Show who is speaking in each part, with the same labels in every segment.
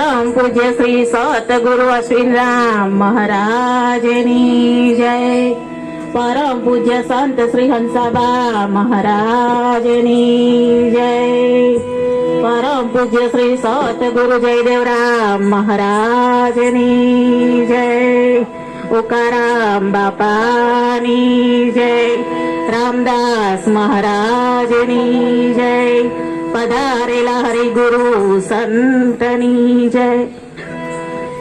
Speaker 1: પરમ પૂજ્ય શ્રી સતગુરુ અશ્વિનરામ મહારાજની જય. પરમ પૂજ્ય સંત શ્રી હંસાબા મહારાજની જય. પરમ પૂજ્ય શ્રી સતગુરુ જયદેવરામ મહારાજની જય. ઉકારામ બાપાની જય. રામદાસ મહારાજની જય. પધારેલા હરિગુરુ સંતની જય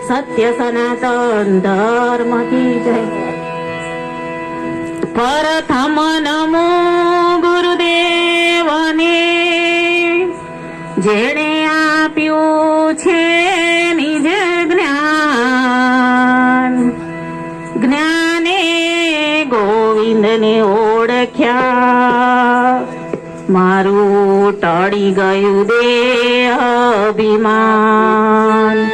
Speaker 1: સત્ય સનાતન ધર્મ કી જય પ્રથમ નમો ગુરુદેવને જેણે આપ્યું છે નિજ જ્ઞાન જ્ઞાને ગોવિંદને ઓળખ્યા મારું ટળી ગયું દે અભિમાન.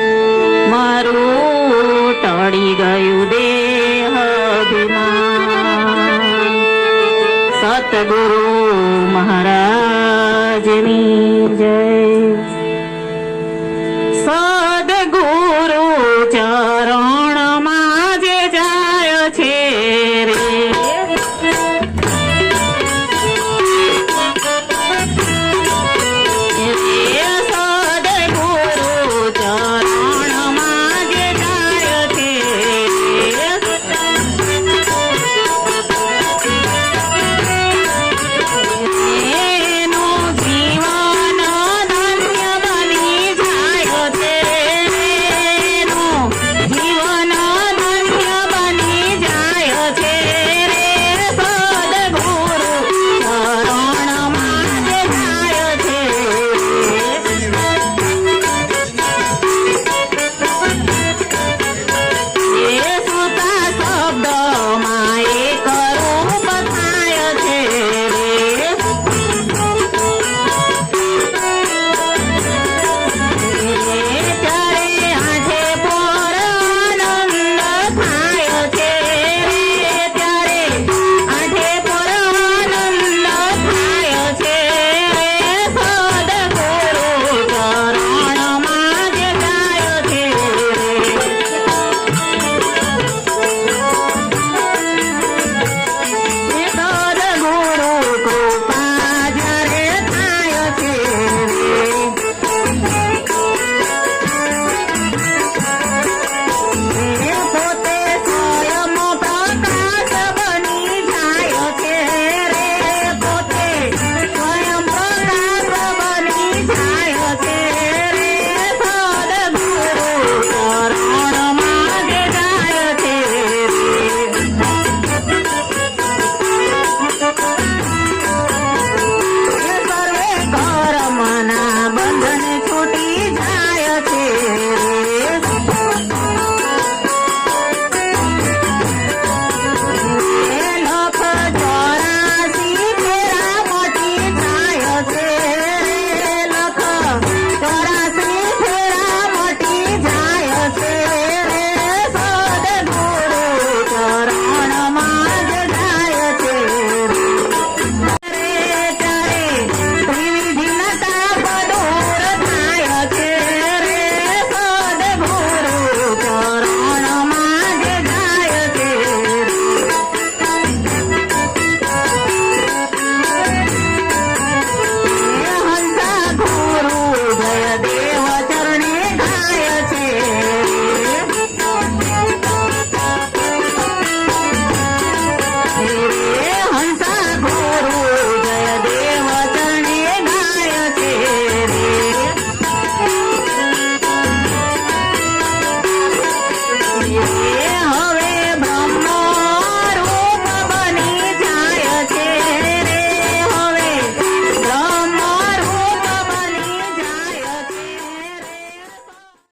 Speaker 1: મારું ટળી ગયું દેહ અભિમાન. સતગુરુ મહારાજની